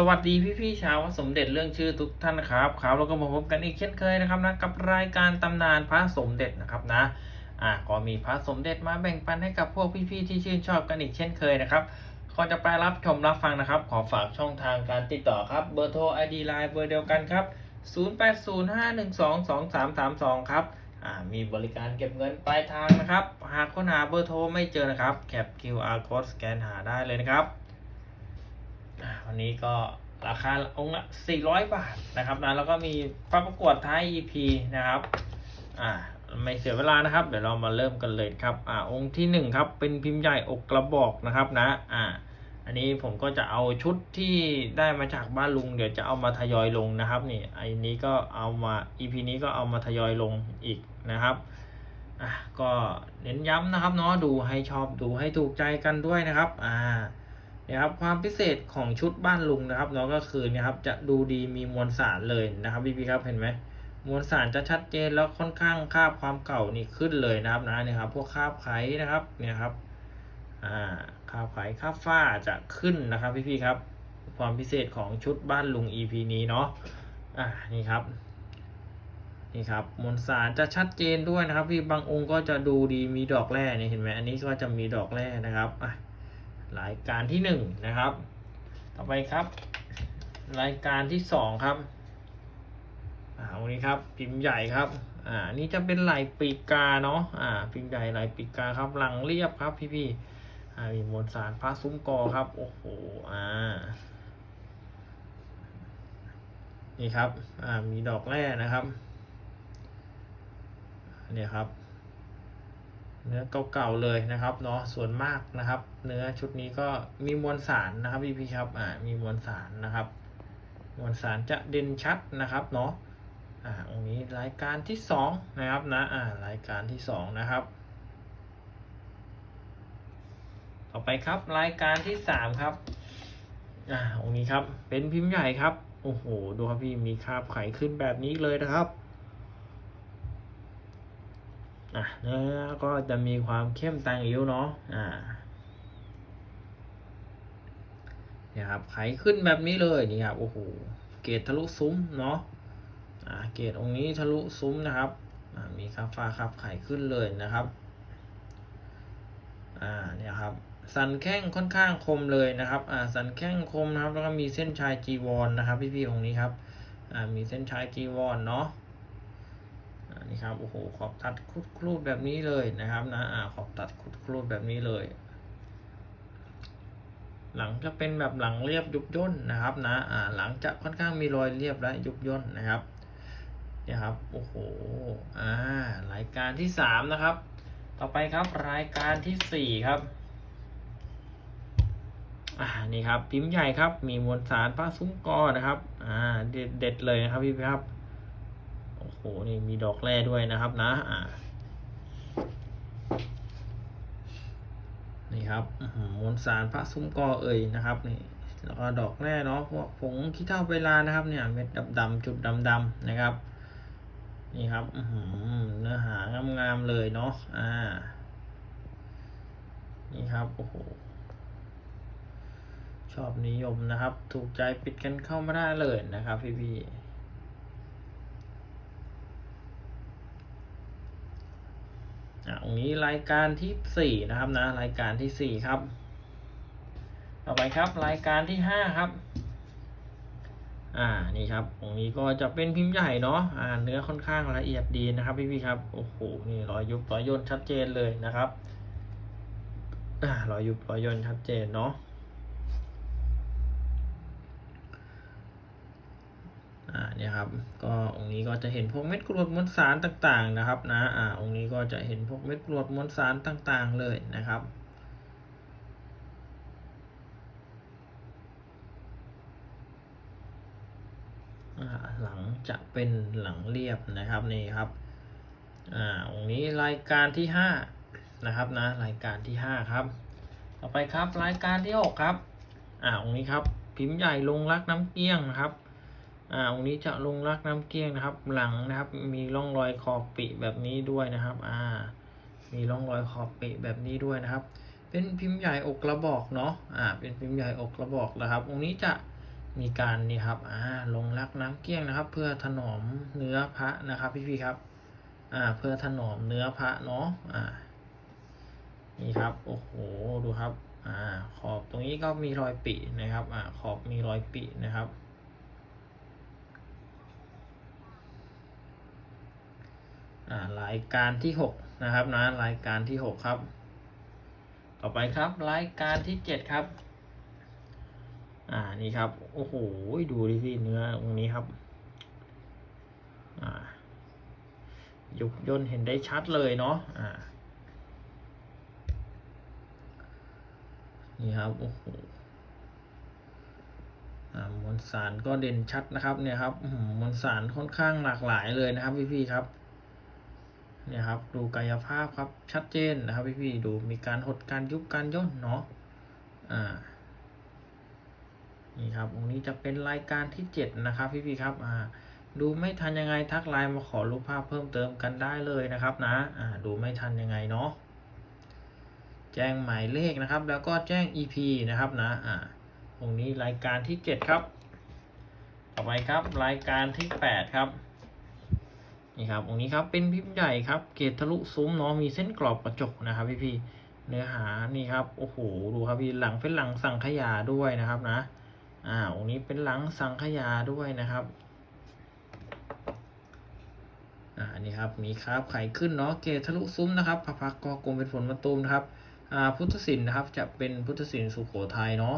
สวัสดีพี่ๆชาวสมเด็จเรื่องชื่อทุกท่านครับครับเราก็มาพบกันอีกเช่นเคยนะครับนะกับรายการตำนานพระสมเด็จนะครับนะอ่าก็มีพระสมเด็จมาแบ่งปันให้กับพวกพี่ๆที่ชื่นชอบกันอีกเช่นเคยนะครับก่อนจะไปรับชมรับฟังนะครับ ขอฝากช่องทางการติดต่อครับเบอร์โทร ID Line เบอร์เดียวกันครับ 0805122332 ครับอ่ามีบริการเก็บเงินปลายทางนะครับ หากค้นหาเบอร์โทรไม่เจอนะครับแคป QR code สแกนหาได้เลยนะครับ วันนี้ก็ราคาองค์ละ 400 บาทนะครับนะแล้วก็มีพระประกวดท้าย EP นะครับอ่าไม่เสียเวลานะครับ เดี๋ยวเรามาเริ่มกันเลยครับอ่าองค์ที่หนึ่งครับเป็นพิมพ์ใหญ่อกกระบอกนะครับนะอ่าอันนี้ผมก็จะเอาชุดที่ได้มาจากบ้านลุง เดี๋ยวจะเอามาทยอยลงนะครับนี่อันนี้ก็เอามา EP นี้ก็เอามาทยอยลงอีกนะครับอะก็เน้นย้ำนะครับเนาะดูให้ชอบดูให้ถูกใจกันด้วยนะครับอ่า นะครับความพิเศษของชุดบ้านลุงนะครับเนาะก็คือนะครับจะดูดีมีมวลสารเลยนะครับพี่พี่ครับเห็นไหมมวลสารจะชัดเจนแล้วค่อนข้างคาบความเก่านี่ขึ้นเลยนะครับนะเนี่ยครับพวกคาบไขนะครับเนี่ยครับอ่าคาบไขคาบฝ้าจะขึ้นนะครับพี่พี่ครับความพิเศษของชุดบ้านลุง EP นี้เนาะอ่านี่ครับนี่ครับมวลสารจะชัดเจนด้วยนะครับพี่บางองค์ก็จะดูดีมีดอกแร่เนี่ยเห็นไหมอันนี้ก็จะมีดอกแร่นะครับอะ รายการที่หนึ่งนะครับ ต่อไปครับ รายการที่สองครับอ่าวันนี้ครับพิมพ์ใหญ่ครับ อ่านี่จะเป็นไหลปีกาเนาะอ่าพิมพ์ใหญ่ไหลปีกาครับหลังเรียบครับพี่พี่อ่ามีมวลสารพระซุ้มกอครับโอ้โหอ่านี่ครับอ่ามีดอกแร่นะครับเนี่ยครับ เนื้อเก่าๆเลยนะครับเนาะส่วนมากนะครับ เนื้อชุดนี้ก็มีมวลสารนะครับพี่พี่ๆครับอ่ามีมวลสารนะครับ มวลสารจะเด่นชัดนะครับเนาะอ่าตรงนี้รายการที่สองนะครับนะอ่ารายการที่สองนะครับ ต่อไปครับรายการที่สามครับอ่าตรงนี้ครับเป็นพิมพ์ใหญ่ครับโอ้โหดูครับพี่มีคราบไขขึ้นแบบนี้เลยนะครับ อะเนื้อก็จะมีความเข้มตังอิ้วเนาะอ่าเนี่ยครับไขขึ้นแบบนี้เลยนี่ครับโอ้โหเกรดทะลุซุ้มเนาะอ่าเกรดองค์นี้ทะลุซุ้มนะครับอ่ามีคาฟ้าครับไขขึ้นเลยนะครับอ่าเนี่ยครับสันแข้งค่อนข้างคมเลยนะครับอ่าสันแข้งคมนะครับแล้วก็มีเส้นชายจีวรนนะครับ พี่ๆองค์นี้ครับอ่ามีเส้นชายจีวรเนาะ นี่ครับโอ้โหขอบตัดครุดครูดแบบนี้เลยนะครับนะอ่าขอบตัดครุดครูดแบบนี้เลย หลังจะเป็นแบบหลังเรียบยุบย่นนะครับนะอ่าหลังจะค่อนข้างมีรอยเรียบและยุบย่นนะครับเนี่ยครับโอ้โหอ่ารายการที่สามนะครับ ต่อไปครับรายการที่สี่ครับอ่านี่ครับพิมพ์ใหญ่ครับมีมวลสารพระซุ้มกอนะครับอ่าเด็ดเด็ดเลยนะครับพี่ครับ โอ้โหนี่มีดอกแร่ด้วยนะครับนะอ่านี่ครับมวลสารพระซุ้มกอเอ่ยนะครับนี่แล้วก็ดอกแร่เนาะพวกผงขี้เถ้าเวลานะครับเนี่ยเม็ดดำๆจุดดำๆนะครับ นี่ครับอืเนื้อหางามๆเลยเนาะอ่า นี่ครับโอ้โหชอบนิยมนะครับ ถูกใจปิดกันเข้ามาได้เลยนะครับพี่ๆ อะ ตรงนี้รายการที่สี่นะครับนะรายการที่สี่ครับ ต่อไปครับรายการที่ห้าครับ อ่านี่ครับตรงนี้ก็จะเป็นพิมพ์ใหญ่เนาะอ่าเนื้อค่อนข้างละเอียดดีนะครับพี่พี่ครับโอ้โหนี่รอยยุบรอยย่นชัดเจนเลยนะครับอ่ารอยยุบรอยย่นชัดเจนเนาะ อ่าเนี่ยครับก็องค์นี้ก็จะเห็นพวกเม็ดกรวดมวลสารต่างๆนะครับนะอ่าองค์นี้ก็จะเห็นพวกเม็ดกรวดมวลสารต่างๆเลยนะครับอ่าหลังจะเป็นหลังเรียบนะครับนี่ครับอ่าองค์นี้รายการที่ห้านะครับนะรายการที่ห้าครับ ต่อไปครับรายการที่หกครับอ่าองค์นี้ครับพิมพ์ใหญ่ลงรักน้ำเกลี้ยงนะครับ อ่าองค์นี้จะลงรักน้ำเกลี้ยงนะครับ หลังนะครับ มีร่องรอยขอบปิแบบนี้ด้วยนะครับ อ่า มีร่องรอยขอบปิแบบนี้ด้วยนะครับ เป็นพิมพ์ใหญ่อกกระบอกเนาะอ่า เป็นพิมพ์ใหญ่อกกระบอกนะครับ องค์นี้จะมีการนี่ครับ อ่า ลงรักน้ำเกลี้ยงนะครับ เพื่อถนอมเนื้อพระนะครับพี่ๆครับ อ่า เพื่อถนอมเนื้อพระเนาะอ่า นี่ครับ โอ้โห ดูครับ อ่า ขอบตรงนี้ก็มีรอยปินะครับ อ่า ขอบมีรอยปินะครับ อ่า รายการที่หกนะครับนะรายการที่หกครับ ต่อไปครับรายการที่เจ็ดครับ อ่านี่ครับโอ้โหดูดิพี่เนื้อตรงนี้ครับ อ่ายุบย่นเห็นได้ชัดเลยเนาะอ่านี่ครับโอ้โหอ่ามวลสารก็เด่นชัดนะครับเนี่ยครับหือมวลสารค่อนข้างหลากหลายเลยนะครับพี่ๆครับ เนี่ยครับดูกายภาพครับชัดเจนนะครับพี่ๆดูมีการหดการยุบการย่นเนาะอ่านี่ครับตรงนี้จะเป็นรายการที่เจ็ดนะครับพี่ๆครับอ่าดูไม่ทันยังไงทักไลน์มาขอรูปภาพเพิ่มเติมกันได้เลยนะครับนะอ่าดูไม่ทันยังไงเนาะแจ้งหมายเลขนะครับ แล้วก็แจ้ง EP นะครับนะอ่าตรงนี้รายการที่ 7 ครับ ต่อไปครับรายการที่ 8 ครับ นี่ครับตรงนี้ครับเป็นพิมพ์ใหญ่ครับ เกตทะลุซุ้มเนาะมีเส้นกรอบกระจกนะครับพี่พี่เนื้อหานี่ครับโอ้โหดูครับพี่หลังเป็นหลังสังขยาด้วยนะครับนะอ่าตรงนี้เป็นหลังสังขยาด้วยนะครับอ่านี่ครับมีคราบไข่ขึ้นเนาะเกตทะลุซุ้มนะครับพระพักก็กลมเป็นฝนมะตูมนะครับอ่าพุทธศิลป์นะครับ จะเป็นพุทธศิลป์สุโขทัยเนาะ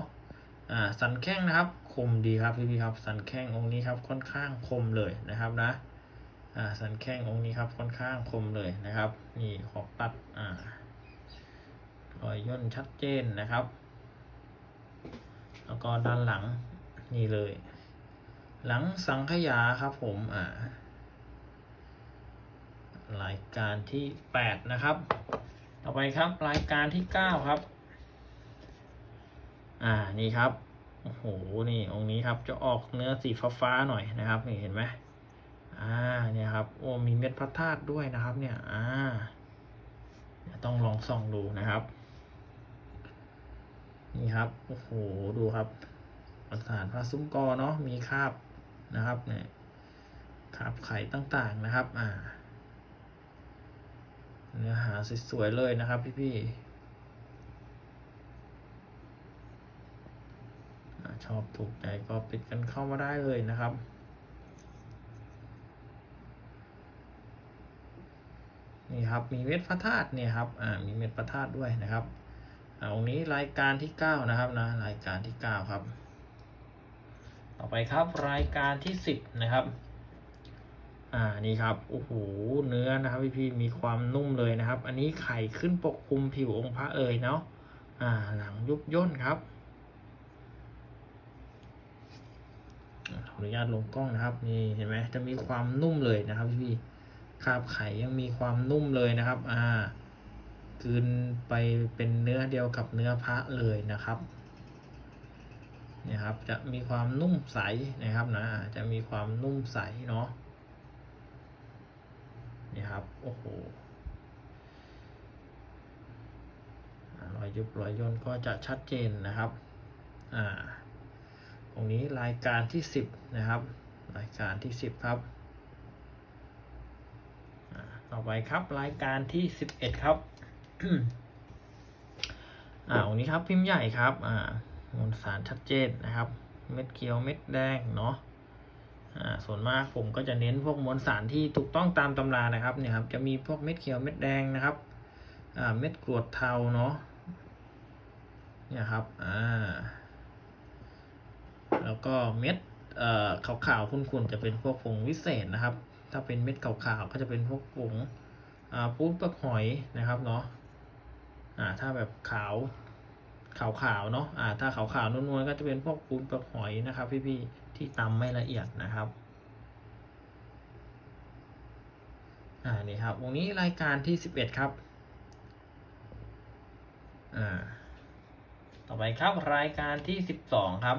อ่าสันแข้งนะครับ คมดีครับพี่พี่ครับ สันแข้งองค์นี้ครับค่อนข้างคมเลยนะครับนะ สันแข้งองค์นี้ครับค่อนข้างคมเลยนะครับ นี่ขอบตัดอ่ารอยย่นชัดเจนนะครับ แล้วก็ด้านหลังนี่เลย หลังสังขยาครับผมอ่ารายการที่แปดนะครับ ต่อไปครับรายการที่เก้าครับ อ่านี่ครับโอ้โหนี่องค์นี้ครับจะออกเนื้อสีฟ้าๆหน่อยนะครับนี่เห็นไหม อ่าเนี่ยครับโอ้มีเม็ดพระธาตุด้วยนะครับ เนี่ยอ่าต้องลองส่องดูนะครับ นี่ครับโอ้โหดูครับประสานพระซุ้มกอเนาะมีคราบนะครับเนี่ยคราบไข่ต่างๆนะครับ อ่าเนื้อหาสวยๆเลยนะครับพี่ๆชอบถูกใจก็ปิดกันเข้ามาได้เลยนะครับ นี่ครับมีเม็ดพระธาตุเนี่ยครับอ่ามีเม็ดพระธาตุด้วยนะครับอ่าตรงนี้รายการที่เก้านะครับนะรายการที่เก้าครับ ต่อไปครับรายการที่สิบนะครับอ่านี่ครับโอ้โหเนื้อนะครับพี่พี่มีความนุ่มเลยนะครับ อันนี้ไข่ขึ้นปกคลุมผิวองค์พระเอ่ยเนาะอ่าหลังยุบย่นครับขออนุญาตลงกล้องนะครับนี่เห็นไหมจะมีความนุ่มเลยนะครับพี่พี่ คราบไข่ยังมีความนุ่มเลยนะครับ อ่าคืนไปเป็นเนื้อเดียวกับเนื้อพระเลยนะครับเนี่ยครับ จะมีความนุ่มใสนะครับนะ จะมีความนุ่มใสเนาะนี่ครับ โอ้โหรอยยุบรอยย่นก็จะชัดเจนนะครับ อ่า ตรงนี้รายการที่สิบนะครับ รายการที่สิบครับ ต่อไปครับรายการที่สิบเอ็ดครับ อ่าตรงนี้ครับพิมพ์ใหญ่ครับ อ่ามวลสารชัดเจนนะครับ เม็ดเขียวเม็ดแดงเนาะอ่าส่วนมากผมก็จะเน้นพวกมวลสารที่ถูกต้องตามตำรานะครับเนี่ยครับจะมีพวกเม็ดเขียวเม็ดแดงนะครับอ่าเม็ดกรวดเทาเนาะเนี่ยครับอ่าแล้วก็เม็ดเอ่อขาวๆขุ่นๆจะเป็นพวกผงวิเศษนะครับ ถ้าเป็นเม็ดขาวๆก็จะเป็นพวกผงอ่าปูนปลือกหอยนะครับเนาะอ่าถ้าแบบขาวขาวๆเนาะอ่าถ้าขาวๆนวลๆก็จะเป็นพวกปูนปลือกหอยนะครับ พี่ๆที่ตำไม่ละเอียดนะครับอ่านี่ครับวงนี้รายการที่สิบเอ็ดครับอ่าต่อไปครับรายการที่สิบสองครับ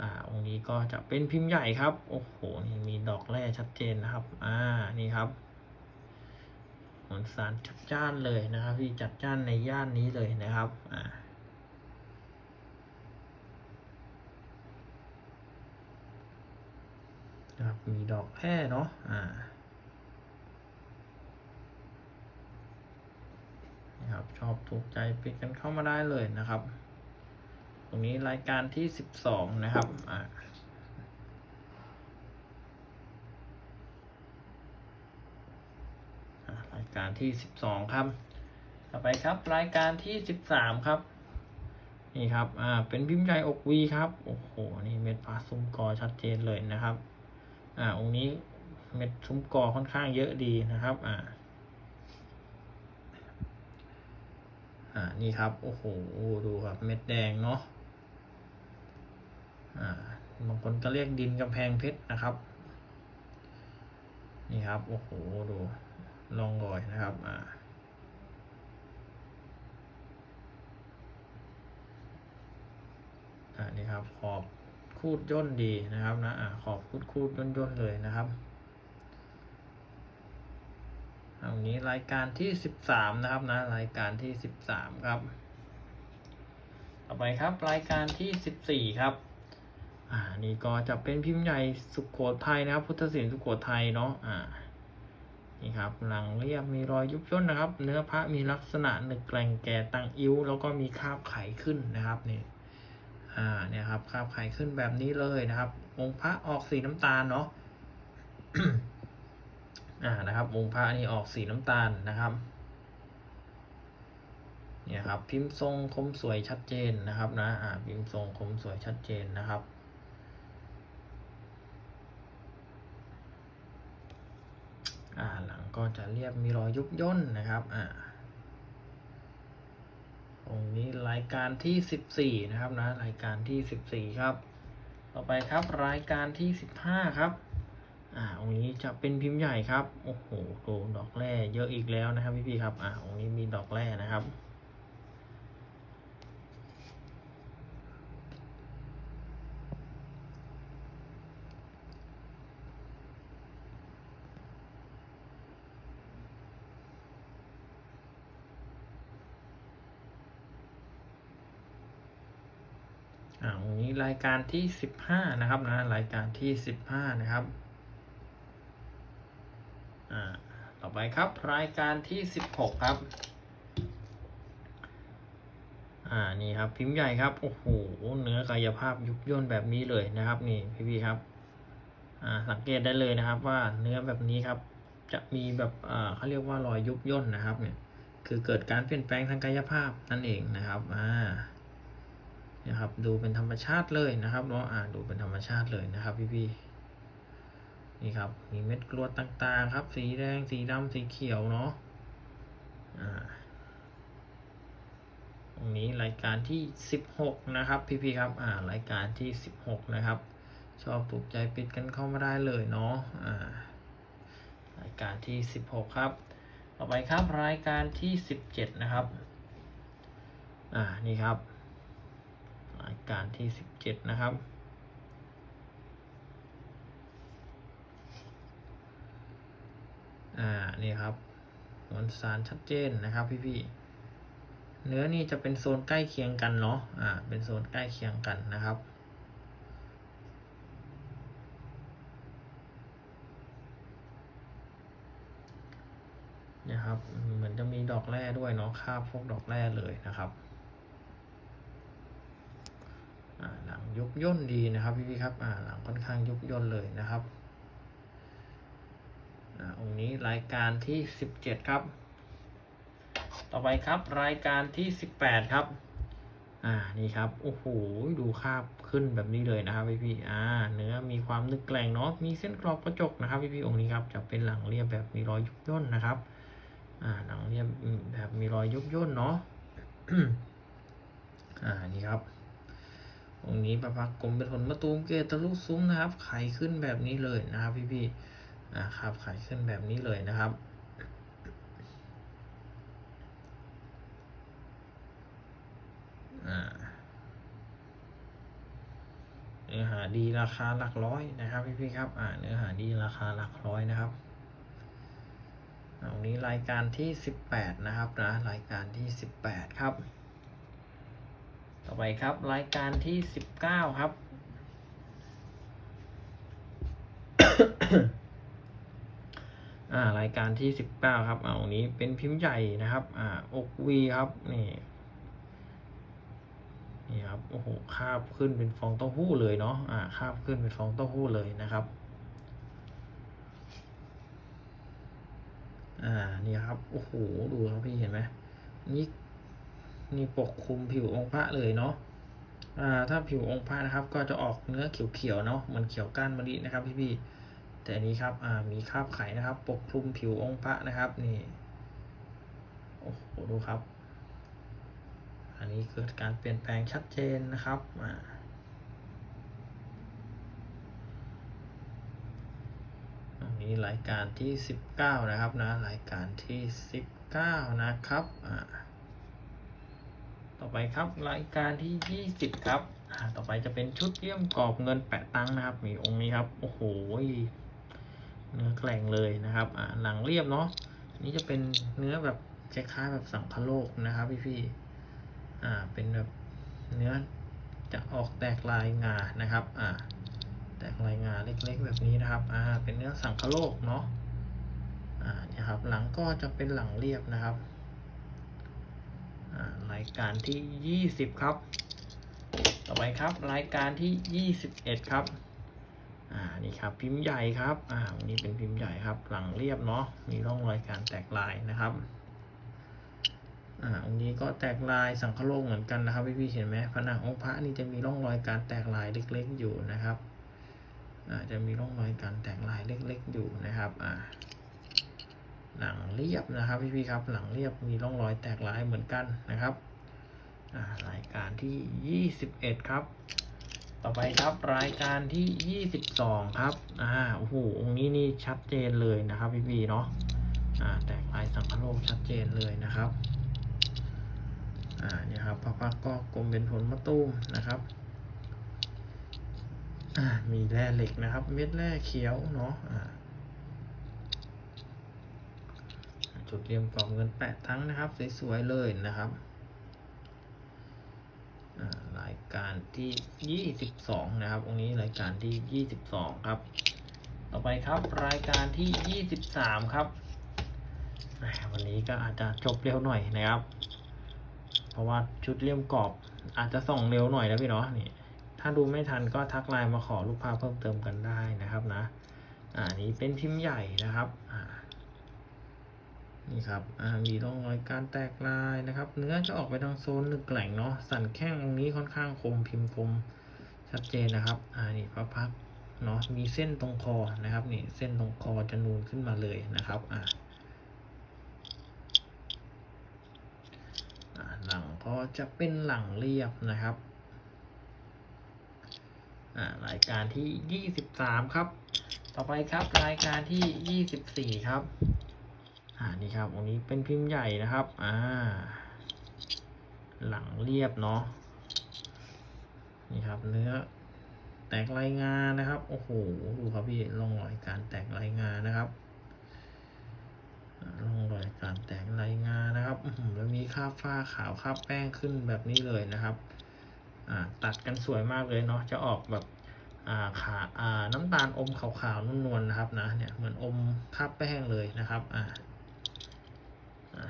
อ่าวงนี้ก็จะเป็นพิมพ์ใหญ่ครับ โอ้โห นี่มีดอกแร่ชัดเจนนะครับ อ่า นี่ครับมวลสารจัดจ้านเลยนะครับ พี่จัดจ้านในย่านนี้เลยนะครับ อ่าครับมีดอกแค่เนาะ อ่านี่ครับชอบถูกใจปิดกันเข้ามาได้เลยนะครับ ตรงนี้รายการที่สิบสองนะครับอ่ารายการที่สิบสองครับ ต่อไปครับรายการที่สิบสามครับ นี่ครับ อ่า เป็นพิมพ์ใหญ่อกวีครับ โอ้โห นี่เม็ดฟ้าซุ้มกอชัดเจนเลยนะครับ อ่า องค์นี้เม็ดซุ้มกอค่อนข้างเยอะดีนะครับ อ่า อ่า นี่ครับ โอ้โห ดูครับ เม็ดแดงเนาะ บางคนก็เรียกดินกำแพงเพชรนะครับ นี่ครับ โอ้โห ดูลองรอยนะครับอ่าอ่านี่ครับ ขอบคูดย่นดีนะครับนะอ่าขอบคูดคูดย่นย่นเลยนะครับเอานี้รายการที่สิบสามนะครับนะ รายการที่สิบสามครับ ต่อไปครับ รายการที่สิบสี่ครับ อ่านี่ก็จะเป็นพิมพ์ใหญ่สุโขทัยนะครับ พุทธศิลป์สุโขทัยเนาะอ่านี่ครับหลังเรียบมีรอยยุบย่นนะครับ เนื้อพระมีลักษณะหนึกแกร่งแก่ตังอิ้ว แล้วก็มีคาบไขขึ้นนะครับนี่อ่าเนี่ยครับคาบไขขึ้นแบบนี้เลยนะครับ องค์พระออกสีน้ำตาลเนาะอ่านะครับ องค์พระนี่ออกสีน้ำตาลนะครับเนี่ยครับพิมพ์ทรงคมสวยชัดเจนนะครับนะอ่าพิมพ์ทรงคมสวยชัดเจนนะครับ อ่าหลังก็จะเรียบมีรอยยุบย่นนะครับอ่าตรงนี้รายการที่สิบสี่นะครับนะรายการที่สิบสี่ครับ ต่อไปครับรายการที่สิบห้าครับอ่าองค์นี้จะเป็นพิมพ์ใหญ่ครับโอ้โหดูดอกแร่เยอะอีกแล้วนะครับพี่ๆครับอ่าองค์นี้มีดอกแร่นะครับ อ่าวันนี้ราย การที่สิบห้านะครับนะรายการที่สิบห้านะครับอ่าต่อไปครับรายการที่สิบหกครับอ่านี่ครับพิมพ์ใหญ่ครับโอ้โหเนื้อกายภาพยุบย่นแบบนี้เลยนะครับนี่พี่ๆครับอ่าสังเกตได้เลยนะครับว่าเนื้อแบบนี้ครับ จะมีแบบอ่าเขาเรียกว่ารอยยุบย่นนะครับเนี่ยคือเกิดการเปลี่ยนแปลงทางกายภาพนั่นเองนะครับอ่า นะครับ ดูเป็นธรรมชาติเลยนะครับเนาะอ่าดูเป็นธรรมชาติเลยนะครับ พี่ๆนี่ครับมีเม็ดกรวดต่างๆ ครับ สีแดงสีดำสีเขียวเนาะอ่าตรงนี้รายการที่สิบหกนะครับพี่ๆครับอ่ารายการที่สิบหกนะครับ ชอบถูกใจปิดกันเข้ามาได้เลยเนาะอ่ารายการที่สิบหกครับ ต่อไปครับรายการที่สิบเจ็ดนะครับอ่านี่ครับ ราการที่สิบเจ็ดนะครับ อ่า นี่ครับมวลสารชัดเจนนะครับพี่ๆ เนื้อนี่จะเป็นโซนใกล้เคียงกันเนาะ อ่า เป็นโซนใกล้เคียงกันนะครับนี่ยครับ เหมือนจะมีดอกแร่ด้วยเนาะคาบพวกดอกแร่เลยนะครับ หลังยุบย่นดีนะครับพี่พี่ครับหลังค่อนข้างยุบย่นเลยนะครับองค์นี้รายการที่สิบเจ็ดครับ ต่อไปครับรายการที่สิบแปดครับ อ่านี่ครับโอ้โหดูคาบขึ้นแบบนี้เลยนะครับพี่พี่อ่า เนื้อมีความนึกแกร่งเนาะมีเส้นกรอบกระจกนะครับพี่พี่องค์นี้ครับจะเป็นหลังเรียบแบบมีรอยยุบย่นนะครับ อ่าหลังเรียบแบบมีรอยยุบย่นเนาะอ่านี่ครับ ตรงนี้ประพักกลมเป็นผลมะตูมเกตทะลุซุ้มนะครับ ไขขึ้นแบบนี้เลยนะครับ พี่ๆอ่าครับ ไขขึ้นแบบนี้เลยนะครับเนื้อหาดีราคาหลักร้อยนะครับพี่ๆครับอ่าเนื้อหาดีราคาหลักร้อยนะครับตรงนี้รายการที่สิบแปดนะครับนะรายการที่สิบแปดครับ ต่อไปครับรายการที่สิบเก้าครับ อ่ารายการที่สิบเก้าครับ เอาตรงนี้เป็นพิมพ์ใหญ่นะครับ อ่าอกวีครับนี่นี่ครับโอ้โหคาบขึ้นเป็นฟองเต้าหู้เลยเนาะอ่าคาบขึ้นเป็นฟองเต้าหู้เลยนะครับอ่านี่ครับโอ้โหดูครับพี่เห็นไหมนี่ นี่ปกคลุมผิวองค์พระเลยเนาะอ่าถ้าผิวองค์พระนะครับ ก็จะออกเนื้อเขียวๆเนาะเหมือนเขียวก้านมะลินะครับพี่ๆแต่อันนี้ครับอ่ามีคราบไข่นะครับ ปกคลุมผิวองค์พระนะครับนี่โอ้โหดูครับ อันนี้เกิดการเปลี่ยนแปลงชัดเจนนะครับอ่าอันนี้รายการที่สิบเก้านะครับนะรายการที่สิบเก้านะครับอ่า ต่อไปครับรายการที่ยี่สิบครับอ่าต่อไปจะเป็นชุดเยี่ยมกรอบเงินแปะตังนะครับมีองค์นี้ครับโอ้โหเนื้อแกร่งเลยนะครับอ่าหลังเรียบเนาะนนี้จะเป็นเนื้อแบบคล้ายๆแบบสังคโลกนะครับพี่ๆอ่าเป็นแบบเนื้อจะออกแตกลายงานะครับอ่าแตกลายงาเล็กๆ แบบนี้นะครับอ่าเป็นเนื้อสังคโลกเนาะอ่าเนี่ยครับหลังก็จะเป็นหลังเรียบนะครับ รายการที่ยี่สิบครับ ต่อไปครับรายการที่ยี่สิบเอ็ดครับอ่านี่ครับพิมพ์ใหญ่ครับอ่าวันนี้เป็นพิมพ์ใหญ่ครับ หลังเรียบเนาะมีร่องรอยการแตกลายนะครับอ่าองค์นี้ก็แตกลายสังคโลกเหมือนกันนะครับพี่ๆเห็นไหมผนังองค์พระนี่จะมีร่องรอยการแตกลายเล็ก ๆ อยู่นะครับอ่าจะมีร่องรอยการแตกลายเล็ก ๆ อยู่นะครับอ่า หลังเรียบนะครับพี่ๆครับหลังเรียบมีร่องรอยแตกลายเหมือนกันนะครับรายการที่ยี่สิบเอ็ดครับ ต่อไปครับรายการที่ยี่สิบสองครับอ่าโอ้โหองนี้นี่ชัดเจนเลยนะครับพี่ๆเนาะอ่าแตกลายสังคโลกชัดเจนเลยนะครับอ่าเนี่ยครับพระพักก็กลมเป็นผลมะตูมนะครับอ่ามีแร่เหล็กนะครับ เม็ดแร่เขียวเนาะอ่า จุดเรียมกรอบเงินแปะทั้งนะครับ สวยๆเลยนะครับรายการที่ยี่สิบสองนะครับองนี้รายการที่ยี่สิบสองครับ ต่อไปครับรายการที่ยี่สิบสามครับ วันนี้ก็อาจจะจบเร็วหน่อยนะครับ เพราะว่าชุดเลี่ยมกรอบอาจจะส่องเร็วหน่อยนะพี่เนาะนี่ถ้าดูไม่ทันก็ทักไลน์มาขอรูปภาพเพิ่มเติมกันได้นะครับนะ อ่านี้เป็นพิมพ์ใหญ่นะครับ อ่า นี่ครับอ่ามีร่องรอยการแตกลายนะครับ เนื้อจะออกไปทางโซนหนึกแกล่งเนาะ สันแข้งตรงนี้ค่อนข้างคมพิมพ์คมชัดเจนนะครับ อ่า นี่พระพักตร์เนาะ มีเส้นตรงคอนะครับ นี่เส้นตรงคอจะนูนขึ้นมาเลยนะครับ อ่าหลังก็จะเป็นหลังเรียบนะครับอ่ารายการที่ยี่สิบสามครับ ต่อไปครับรายการที่ยี่สิบสี่ครับ อ่านี่ครับอันนี้เป็นพิมพ์ใหญ่นะครับ อ่า หลังเรียบเนาะนี่ครับเนื้อแตกลายงานนะครับ โอ้โห ดูครับพี่ร่องรอยการแตกลายงานนะครับร่องรอยการแตกลายงานนะครับแล้วมีคราบฝ้าขาวคราบแป้งขึ้นแบบนี้เลยนะครับอ่าตัดกันสวยมากเลยเนาะ จะออกแบบอ่าขาอ่าน้ำตาลอมขาวๆนุ่นวลนะครับนะ เนี่ย เหมือนอมคราบแป้งเลยนะครับ อ่า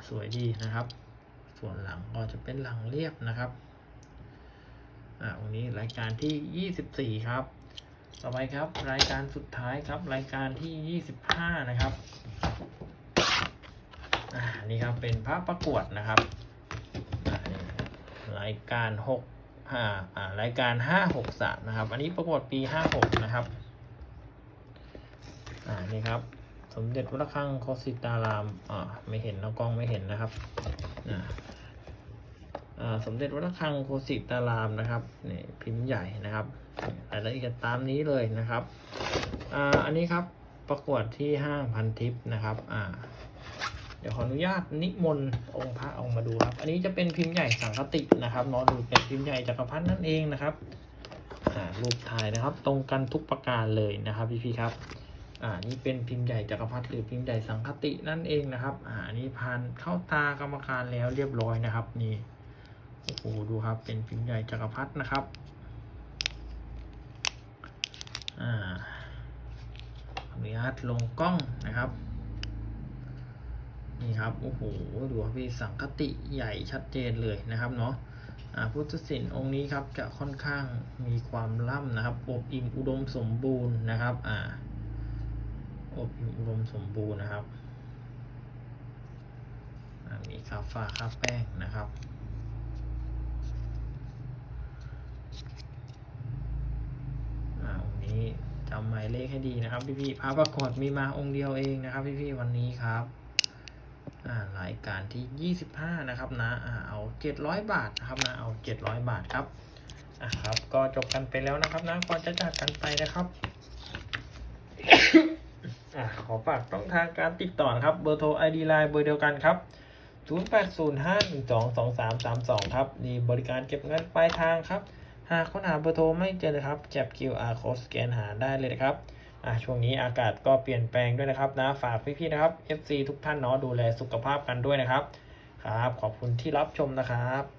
สวยดีนะครับ ส่วนหลังก็จะเป็นหลังเรียบนะครับอ่าวันนี้รายการที่ยี่สิบสี่ครับ ต่อไปครับ รายการสุดท้ายครับ รายการที่ยี่สิบห้านะครับอ่านี่ครับเป็นภาพประกวดนะครับอ่ารายการหกอ่าอ่ารายการห้าหกสามนะครับ อันนี้ประกวดปีห้าหกนะครับอ่านี่ครับ สมเด็จวัดระฆังโคสิตารามอ่าไม่เห็นนะกล้องไม่เห็นนะครับอ่าอ่าสมเด็จวัดระฆังโคสิตารามนะครับนี่พิมพ์ใหญ่นะครับรายละเอียดตามนี้เลยนะครับอ่าอันนี้ครับประกวดที่ห้างพันทิพย์นะครับอ่าเดี๋ยวขออนุญาตนิมนต์องค์พระออกมาดูครับ อันนี้จะเป็นพิมพ์ใหญ่สังคตินะครับเนาะดูเป็นพิมพ์ใหญ่จักรพรรดินั่นเองนะครับอ่ารูปถ่ายนะครับ ตรงกันทุกประการเลยนะครับพี่พี่ๆครับ อ่านี่เป็นพิมพ์ใหญ่จักรพรรดิหรือพิมพ์ใหญ่สังคตินั่นเองนะครับ อ่านี่ผ่านเข้าตากรรมการแล้วเรียบร้อยนะครับ นี่โอ้โหดูครับ เป็นพิมพ์ใหญ่จักรพรรดินะครับ อ่าญาตลงกล้องนะครับ นี่ครับโอ้โหดูครับพี่สังคติใหญ่ชัดเจนเลยนะครับเนาะอ่าพุทธศิลป์องค์นี้ครับจะค่อนข้างมีความล่ำนะครับอบอิ่มอุดมสมบูรณ์นะครับ อ่า อบอุดมสมบูรณ์นะครับอ่ามีคาฟ้าคาแป้งนะครับอ่าองค์นี้จำหมายเลขให้ดีนะครับ พี่ๆพระประกวดมีมาองค์เดียวเองนะครับ พี่ๆวันนี้ครับอ่ารายการที่ 25 นะครับนะอ่าเอา 700 บาทนะครับนะเอา 700 บาทครับอะครับ ก็จบกันไปแล้วนะครับนะก่อนจะจากกันไปนะครับ อะขอฝากต้องทางการติดต่อนะครับ เบอร์โทร ID Line เบอร์เดียวกันครับ 0805122332 ครับนี่บริการเก็บเงินปลายทางครับ หากค้นหาเบอร์โทรไม่เจอเลยครับจับ QR code สแกนหาได้เลยนะครับอะช่วงนี้อากาศก็เปลี่ยนแปลงด้วยนะครับนะฝากพี่ๆนะครับ FC ทุกท่านเนาะดูแลสุขภาพกันด้วยนะครับ ครับ ขอบคุณที่รับชมนะครับ